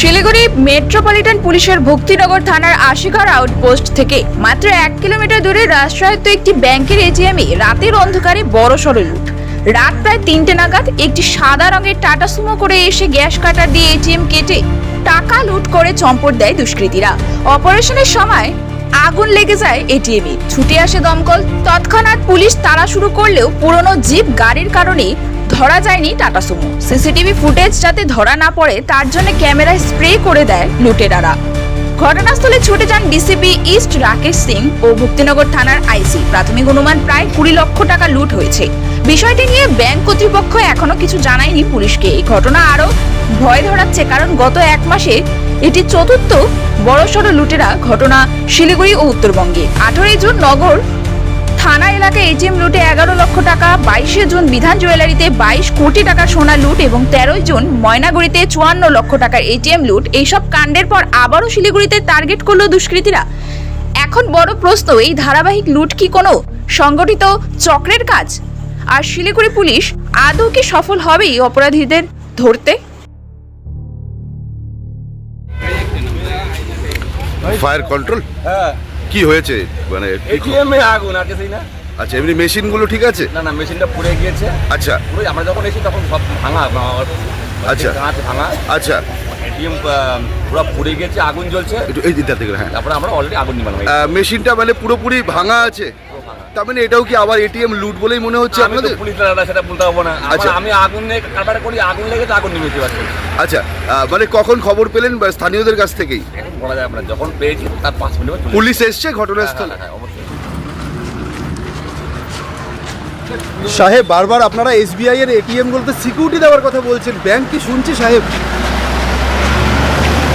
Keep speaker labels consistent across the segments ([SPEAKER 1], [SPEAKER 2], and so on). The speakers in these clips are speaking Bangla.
[SPEAKER 1] শিলিগুড়ি মেট্রোপলিটন পুলিশের ভক্তিনগর থানার আশিঘর আউটপোস্ট থেকে মাত্র এক কিলোমিটার দূরে রাষ্ট্রায়ত্ত একটি ব্যাংকের এটিএমে রাতের অন্ধকারে বড় সড় লুট। রাত প্রায় তিনটে নাগাদ একটি সাদা রঙের টাটা সুমো করে এসে গ্যাস কাটার দিয়ে এটিএম কেটে টাকা লুট করে চম্পট দেয় দুষ্কৃতীরা। অপারেশনের সময় আগুন লেগে যায় এটিএমে ছুটে আসে দমকল। তৎক্ষণাৎ পুলিশ তাড়া শুরু করলেও পুরনো জিপ গাড়ির কারণে ধরা যায়নি টাটা সুমো। সিসিটিভি ফুটেজ যাতে ধরা না পড়ে, তার জন্য ক্যামেরায় স্প্রে করে দেয় লুটেরারা। ঘটনাস্থলে ছুটে যান ডিসিপি ইস্ট রাকেশ সিং ও ভক্তিনগর থানার আইসি। প্রাথমিক অনুমান প্রায় কুড়ি লক্ষ টাকা লুট হয়েছে। বিষয়টি নিয়ে ব্যাংক কর্তৃপক্ষ এখনও কিছু জানায়নি পুলিশকে। এই ঘটনা আরও ভয় ধরাচ্ছে, কারণ গত এক মাসে এটি চতুর্থ বড়সড় লুটেরা ঘটনা শিলিগুড়ি ও উত্তরবঙ্গে। আঠারোই জুন নগর থানা এলাকা এটিএম লুটে এগারো লক্ষ টাকা বাইশে জুন বিধান জুয়েলারিতে বাইশ কোটি টাকা সোনা লুট এবং তেরোই জুন ময়নাগুড়িতে চুয়ান্ন লক্ষ টাকার এটিএম লুট। এইসব কাণ্ডের পর আবারও শিলিগুড়িতে টার্গেট করল দুষ্কৃতীরা। এখন বড় প্রশ্ন এই ধারাবাহিক লুট কি কোনো সংগঠিত চক্রের কাজ? আর শিলিগুড়ি পুলিশ আদৌ কি সফল হবে এই অপরাধীদের ধরতে?
[SPEAKER 2] ফায়ার কন্ট্রোল
[SPEAKER 3] হ্যাঁ।
[SPEAKER 2] কি হয়েছে? মানে
[SPEAKER 3] এটিএম এ আগুন আর কিছুই না।
[SPEAKER 2] আচ্ছা এমনি মেশিনগুলো ঠিক আছে?
[SPEAKER 3] না না মেশিনটা পুড়ে গিয়েছে।
[SPEAKER 2] আচ্ছা।
[SPEAKER 3] পুরো আমরা যখন এসেছি তখন সব ভাঙা
[SPEAKER 2] আচ্ছা।
[SPEAKER 3] কাঁচ ভাঙা।
[SPEAKER 2] আচ্ছা।
[SPEAKER 3] এটিএম পুরো পুড়ে গিয়েছে আগুন জ্বলছে।
[SPEAKER 2] এই দিকটা থেকে হ্যাঁ।
[SPEAKER 3] তারপরে আমরা অলরেডি আগুন নিবানো
[SPEAKER 2] মেশিনটা মানে পুরোপুরি ভাঙা আছে? তার মানে এটাও কি আবার এটিএম লুট বলেই মনে হচ্ছে
[SPEAKER 3] আমি তো
[SPEAKER 2] আপনাদের?
[SPEAKER 3] পুলিশ দাদা সেটা বলতে পারব না।
[SPEAKER 2] আচ্ছা।
[SPEAKER 3] আমি আগুন নিয়ে কাটার করি আগুন লেগেছে আগুন নিভেতে পারছি
[SPEAKER 2] আচ্ছা মানে কখন খবর পেলেন বা স্থানীয়দের কাছ থেকেই?
[SPEAKER 3] বলা যায় আমরা যখন পেয়েছি তার পাঁচ মিনিট
[SPEAKER 2] পুলিশ এসছে ঘটনাস্থলে?
[SPEAKER 3] হ্যাঁ, হ্যাঁ, অবশ্যই।
[SPEAKER 4] সাহেব বারবার আপনারা এসবিআই এর এটিএম গুলোতে সিকিউরিটি দেওয়ার কথা বলছেন। ব্যাংক কি শুনছে সাহেব?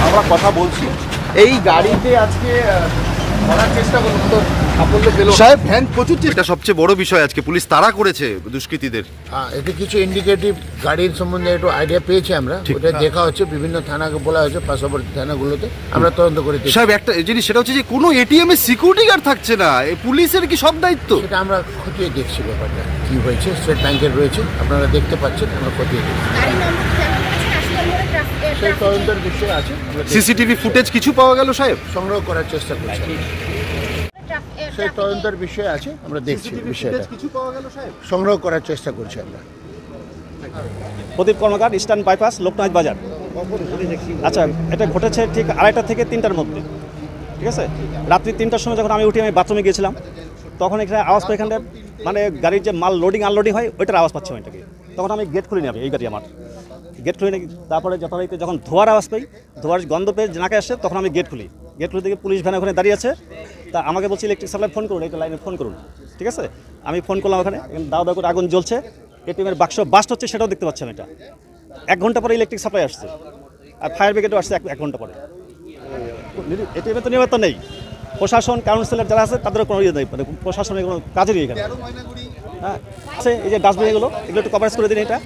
[SPEAKER 5] আমরা কথা বলছি। এই গাড়িতে আজকে আহ, চেষ্টা করলাম তো সাফল্য পেল।
[SPEAKER 4] সাহেব ভ্যান প্রচুর চেষ্টা
[SPEAKER 2] এটা সবচেয়ে বড় বিষয় আজকে পুলিশ তাড়া করেছে দুষ্কৃতীদের।
[SPEAKER 6] হ্যাঁ এতে কিছু ইন্ডিকেটিভ গাড়ির সম্বন্ধে একটু আইডিয়া পেয়েছি আমরা। ওটা দেখা হচ্ছে বিভিন্ন থানাকে বলা হয়েছে পার্শ্ববর্তী থানাগুলোতে। আমরা তদন্ত করে দেখছি।
[SPEAKER 2] সাহেব একটা জিনিস সেটা হচ্ছে যে কোনো এটিএম এ সিকিউরিটি গার্ড থাকছে না। এই পুলিশের কি সব দায়িত্ব?
[SPEAKER 6] সেটা আমরা খতিয়ে দেখছি ব্যাপারটা। কি হয়েছে? স্টেট ব্যাংকের রয়েছে। আপনারা দেখতে পাচ্ছেন আমরা খতিয়ে দেখছি। তদন্তের বিষয় আছে।
[SPEAKER 2] সিসিটিভি ফুটেজ কিছু পাওয়া গেল সাহেব?
[SPEAKER 6] সংগ্রহ করার চেষ্টা করছি। সেই তদন্তের বিষয় আছে আমরা দেখছি বিষয়টা।
[SPEAKER 4] কিছু পাওয়া গেল সাহেব?
[SPEAKER 6] সংগ্রহ করার চেষ্টা করছি আমরা।
[SPEAKER 7] Pradip Karmakar eastern bypass Loknath Bazar. আচ্ছা এটা ঘটেছে ঠিক আড়াইটা থেকে তিনটার মধ্যে। ঠিক আছে? রাত্রি তিনটার সময় যখন আমি উঠি আমি বাথরুমে গিয়েছিলাম তখন এখানে আওয়াজ পাই এখানে মানে গাড়ির যে মাল লোডিং আনলোডিং হয় ওইটার আওয়াজ পাচ্ছি ওইটাকে তখন আমি গেট খুলে নেবে এই গাড়ি আমার। গেট খুলি নিয়ে তারপরে যথারীতি যখন ধোয়ার আওয়াজ পাই, ধোয়ার গন্ধ পেয়ে নাকে আসে, তখন আমি গেট খুলি। গেট খুলে দেখি পুলিশ ভ্যান ওখানে দাঁড়িয়ে আছে। তা আমাকে বলছি, ইলেকট্রিক সাপ্লাই ফোন করুন এটা লাইনে ফোন করুন। ঠিক আছে? আমি ফোন করলাম ওখানে দাও দাও করে আগুন জ্বলছে। এটিএমের বাক্স বাস্ট হচ্ছে, সেটাও দেখতে পাচ্ছি আমি এটা। এক ঘণ্টা পরে ইলেকট্রিক সাপ্লাই আসছে। আর ফায়ার ব্রিগেডও আসছে এক এক ঘণ্টা পরে। এটিএমে তো নিরাপত্তা নেই। প্রশাসন কাউন্সিলর যারা আছে, তাদেরও কোনো ইয়ে নেই। মানে প্রশাসনের কোনো কাজেরই এখানে হ্যাঁ আছে, এই যে ডাস্টবিন এগুলো এগুলো একটু কভারেজ করে দিন এটা।